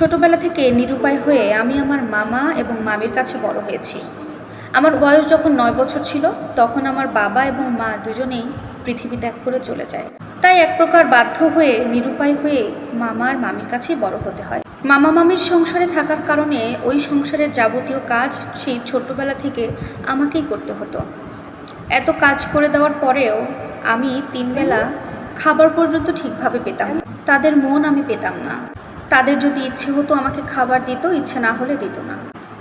ছোটবেলা থেকে নিরুপায় হয়ে আমি আমার মামা এবং মামির কাছে বড় হয়েছি। আমার বয়স যখন নয় বছর ছিল, তখন আমার বাবা এবং মা দুজনেই পৃথিবী ত্যাগ করে চলে যায়। তাই এক প্রকার বাধ্য হয়ে নিরুপায় হয়ে মামা আর মামির কাছেই বড় হতে হয়। মামা মামির সংসারে থাকার কারণে ওই সংসারের যাবতীয় কাজ সেই ছোট্টবেলা থেকে আমাকেই করতে হতো। এত কাজ করে দেওয়ার পরেও আমি তিনবেলা খাবার পর্যন্ত ঠিকভাবে পেতাম তাদের মন আমি পেতাম না। তাদের যদি ইচ্ছে হতো আমাকে খাবার দিত, ইচ্ছে না হলে দিত না।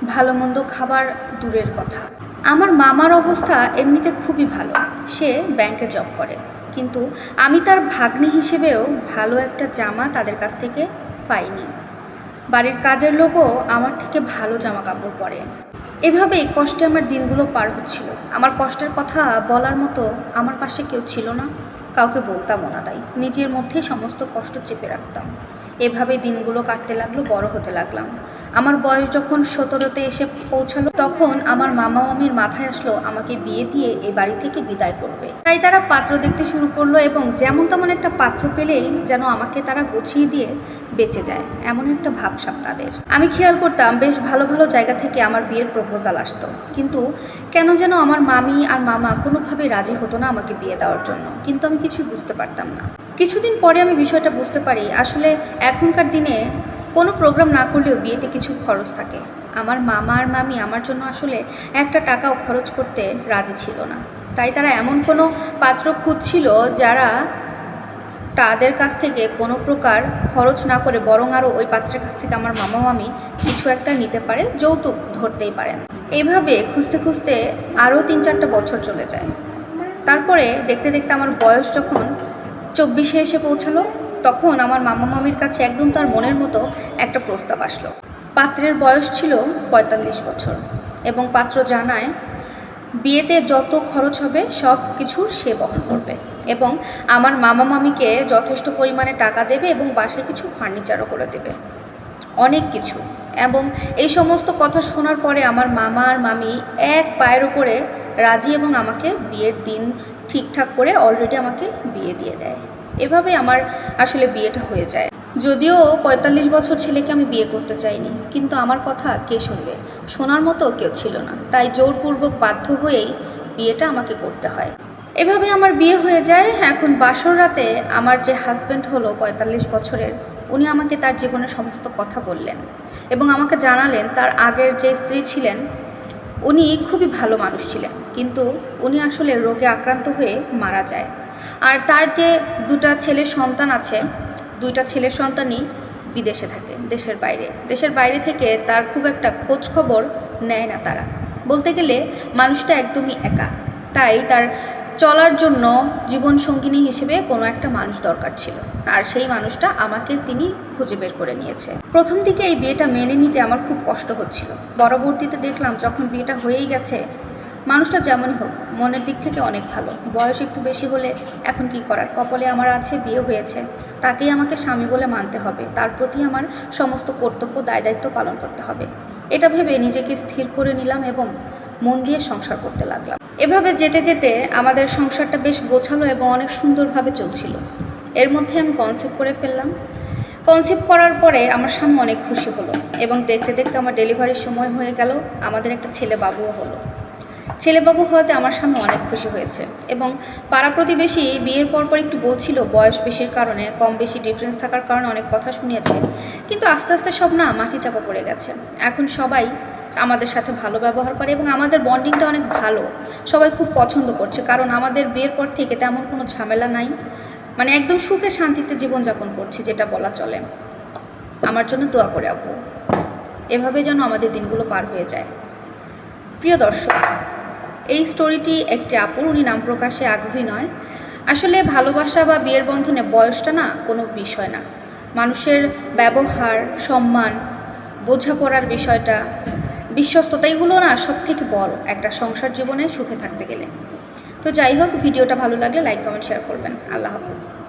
ভালো মন্দ খাবার দূরের কথা। আমার মামার অবস্থা এমনিতে খুবই ভালো। সে ব্যাংকে জব করে। কিন্তু আমি তার ভাগ্নি হিসেবেও ভালো একটা জামা তাদের কাছ থেকে পাইনি। বাড়ির কাজের লোকও আমার থেকে ভালো জামা কাপড় পরে। এভাবেই কষ্টে আমার দিনগুলো পার হচ্ছিল। আমার কষ্টের কথা বলার মতো আমার পাশে কেউ ছিল না। কাউকে বলতামও না তাই। নিজের মধ্যেই সমস্ত কষ্ট চেপে রাখতাম। এভাবে দিনগুলো কাটতে লাগল, বড় হতে লাগলাম। আমার বয়স যখন সতেরোতে এসে পৌঁছালো, তখন আমার মামা মামির মাথায় আসলো, আমাকে বিয়ে দিয়ে এ বাড়ি থেকে বিদায় করবে। তাই তারা পাত্র দেখতে শুরু করল এবং যেমন তেমন একটা পাত্র পেলেই যেন আমাকে তারা গুছিয়ে দিয়ে বেঁচে যায়, এমন একটা ভাবসাব তাদের। আমি খেয়াল করতাম, বেশ ভালো ভালো জায়গা থেকে আমার বিয়ের প্রপোজাল আসতো। কিন্তু কেন যেন আমার মামি আর মামা কোনোভাবে রাজি হতো না আমাকে বিয়ে দেওয়ার জন্য। কিন্তু আমি কিছুই বুঝতে পারতাম না। কিছুদিন পরে আমি বিষয়টা বুঝতে পারি, আসলে এখনকার দিনে কোনো প্রোগ্রাম না করলেও বিয়েতে কিছু খরচ থাকে। আমার মামা আর মামি আমার জন্য আসলে একটা টাকাও খরচ করতে রাজি ছিল না। তাই তারা এমন কোনো পাত্র খুঁজছিল যারা তাদের কাছ থেকে কোনো প্রকার খরচ না করে বরং আরও ওই পাত্রের কাছ থেকে আমার মামা মামি কিছু একটা নিতে পারে, যৌতুক ধরতেই পারেন। এইভাবে খুঁজতে খুঁজতে আরও তিন চারটা বছর চলে যায়। তারপরে দেখতে দেখতে আমার বয়স যখন চব্বিশে এসে পৌঁছালো, তখন আমার মামা মামির কাছে একদম তার মনের মতো একটা প্রস্তাব আসলো। পাত্রের বয়স ছিল পঁয়তাল্লিশ বছর এবং পাত্র জানায়, বিয়েতে যত খরচ হবে, সব কিছু সে বহন করবে এবং আমার মামা মামিকে যথেষ্ট পরিমাণে টাকা দেবে এবং বাসায় কিছু ফার্নিচারও করে দেবে। অনেক কিছু। এবং এই সমস্ত কথা শোনার পরে আমার মামা আর মামি এক পায়ের উপরে রাজি এবং আমাকে বিয়ের দিন ঠিকঠাক করে অলরেডি আমাকে বিয়ে দিয়ে দেয়। এভাবে আমার আসলে বিয়েটা হয়ে যায়। যদিও পঁয়তাল্লিশ বছর ছেলেকে আমি বিয়ে করতে চাইনি, কিন্তু আমার কথা কে শুনবে? শোনার মতো কেউ ছিল না, তাই জোরপূর্বক বাধ্য হয়েই বিয়েটা আমাকে করতে হয়। এভাবে আমার বিয়ে হয়ে যায়। এখন বাসর রাতে আমার যে হাজব্যান্ড হলো পঁয়তাল্লিশ বছরের, উনি আমাকে তার জীবনের সমস্ত কথা বললেন এবং আমাকে জানালেন তার আগের যে স্ত্রী ছিলেন উনি খুবই ভালো মানুষ ছিলেন, কিন্তু উনি আসলে রোগে আক্রান্ত হয়ে মারা যায়। আর তার যে দুটা ছেলে সন্তান আছে, দুইটা ছেলে সন্তানই বিদেশে থাকে, দেশের বাইরে। দেশের বাইরে থেকে তার খুব একটা খোঁজ খবর নেয় না তারা। বলতে গেলে মানুষটা একদমই একা। তাই তার চলার জন্য জীবন সঙ্গিনী হিসেবে কোনো একটা মানুষ দরকার ছিল। আর সেই মানুষটা আমাকে তিনি খুঁজে বের করে নিয়েছে। প্রথম দিকে এই বিয়েটা মেনে নিতে আমার খুব কষ্ট হচ্ছিল। পরবর্তীতে দেখলাম যখন বিয়েটা হয়েই গেছে, মানুষটা যেমনই হোক, মনের দিক থেকে অনেক ভালো। বয়স একটু বেশি হলে এখন কি করার? কপালে আমার আছে, বিয়ে হয়েছে। তাকেই আমাকে স্বামী বলে মানতে হবে। তার প্রতি আমার সমস্ত কর্তব্য দায় দায়িত্ব পালন করতে হবে। এটা ভেবে নিজেকে স্থির করে নিলাম এবং মন দিয়ে সংসার করতে লাগলাম। এভাবে যেতে যেতে আমাদের সংসারটা বেশ গোছালো এবং অনেক সুন্দরভাবে চলছিল। এর মধ্যে আমি কনসেপ্ট করে ফেললাম। কনসেপ্ট করার পরে আমার স্বামী অনেক খুশি হলো এবং দেখতে দেখতে আমার ডেলিভারির সময় হয়ে গেল। আমাদের একটা ছেলে বাবুও হলো। ছেলেবাবু হওয়াতে আমার স্বামী অনেক খুশি হয়েছে এবং পাড়া প্রতিবেশী বিয়ের পর পর একটু বলছিল, বয়স বেশির কারণে, কম বেশি ডিফারেন্স থাকার কারণে অনেক কথা শুনিয়েছে, কিন্তু আস্তে আস্তে সব না মাটি চাপা পড়ে গেছে। এখন সবাই আমাদের সাথে ভালো ব্যবহার করে এবং আমাদের বন্ডিংটা অনেক ভালো। সবাই খুব পছন্দ করছে, কারণ আমাদের বিয়ের পর থেকে তেমন কোনো ঝামেলা নাই। মানে একদম সুখে শান্তিতে জীবনযাপন করছি, যেটা বলা চলে। আমার জন্য দোয়া করে আপু। এভাবে যেন আমাদের দিনগুলো পার হয়ে যায়। প্রিয় দর্শক, এই স্টোরিটি একটি আপুর, উনি নাম প্রকাশে আগ্রহী নয়। আসলে ভালোবাসা বা বিয়ের বন্ধনে বয়সটা না কোনো বিষয় না। মানুষের ব্যবহার, সম্মান, বোঝাপড়ার বিষয়টা বিশ্বস্ততা এগুলো না সব থেকে বড় একটা সংসার জীবনে সুখে থাকতে গেলে। তো যাই হোক, ভিডিওটা ভালো লাগলে লাইক কমেন্ট শেয়ার করবেন। আল্লাহ হাফিজ।